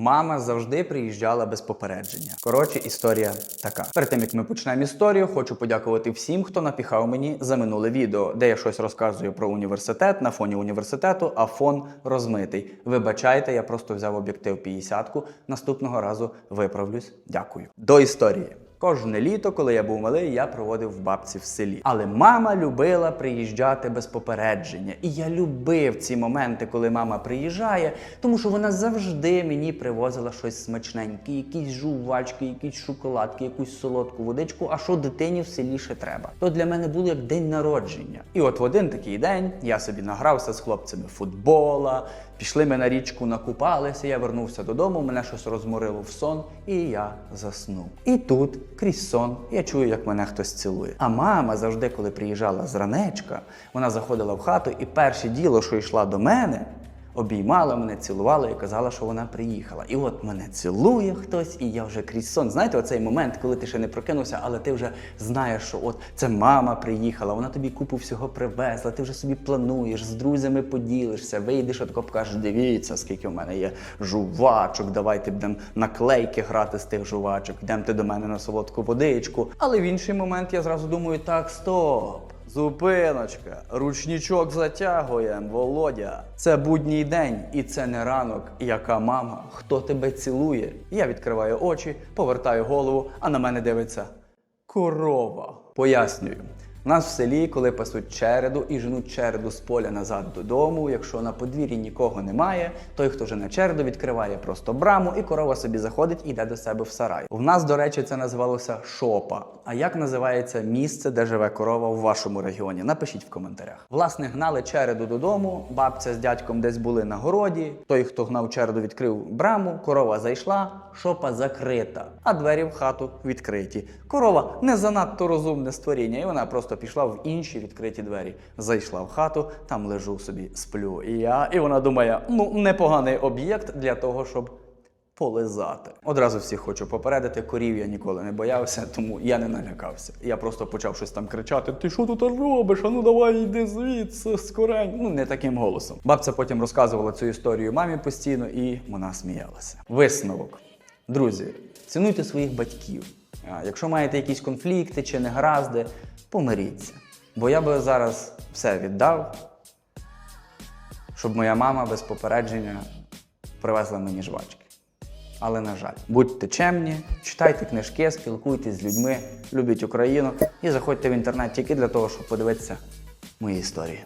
Мама завжди приїжджала без попередження. Коротше, історія така. Перед тим як ми почнемо історію, хочу подякувати всім, хто напіхав мені за минуле відео, де я щось розказую про університет на фоні університету, а фон розмитий. Вибачайте, я просто взяв об'єктив 50-ку. Наступного разу виправлюсь. Дякую. До історії. Кожне літо, коли я був малий, я проводив в бабці в селі. Але мама любила приїжджати без попередження. І я любив ці моменти, коли мама приїжджає, тому що вона завжди мені привозила щось смачненьке, якісь жувачки, якісь шоколадки, якусь солодку водичку. А що дитині в селі ще треба? То для мене було як день народження. І от в один такий день я собі награвся з хлопцями футбола. Пішли ми на річку, накупалися. Я вернувся додому, мене щось розморило в сон, і я заснув. І тут, крізь сон, я чую, як мене хтось цілує. А мама завжди, коли приїжджала з ранечка, вона заходила в хату, і перше діло, що йшла до мене, обіймала мене, цілувала і казала, що вона приїхала. І от мене цілує хтось, і я вже крізь сон. Знаєте, оцей момент, коли ти ще не прокинувся, але ти вже знаєш, що от це мама приїхала, вона тобі купу всього привезла, ти вже собі плануєш, з друзями поділишся, вийдеш, отако покажеш, дивіться, скільки в мене є жувачок, давайте будемо наклейки грати з тих жувачок, йдемо ти до мене на солодку водичку. Але в інший момент я зразу думаю, так, стоп. Зупиночка, ручнічок затягуєм, Володя. Це будній день, і це не ранок. Яка мама? Хто тебе цілує? Я відкриваю очі, повертаю голову, а на мене дивиться корова. Пояснюю. У нас в селі, коли пасуть череду і женуть череду з поля назад додому, якщо на подвір'ї нікого немає, той, хто жене череду, відкриває просто браму, і корова собі заходить і йде до себе в сарай. У нас, до речі, це називалося шопа. А як називається місце, де живе корова в вашому регіоні? Напишіть в коментарях. Власне, гнали череду додому, бабця з дядьком десь були на городі. Той, хто гнав череду, відкрив браму, корова зайшла, шопа закрита, а двері в хату відкриті. Корова не занадто розумне створіння, і вона просто пішла в інші відкриті двері. Зайшла в хату, там лежу собі, сплю. І я, і вона думає, ну непоганий об'єкт для того, щоб. Полизати. Одразу всіх хочу попередити, корів я ніколи не боявся, тому я не налякався. Я просто почав щось там кричати: Ти що тут робиш? А ну давай йди звідси, скорень. Ну не таким голосом. Бабця потім розказувала цю історію мамі постійно, і вона сміялася. Висновок. Друзі, цінуйте своїх батьків. Якщо маєте якісь конфлікти чи негаразди, помиріться. Бо я би зараз все віддав, щоб моя мама без попередження привезла мені жвачки. Але на жаль, будьте чемні, читайте книжки, спілкуйтесь з людьми, любіть Україну і заходьте в інтернет тільки для того, щоб подивитися мої історії.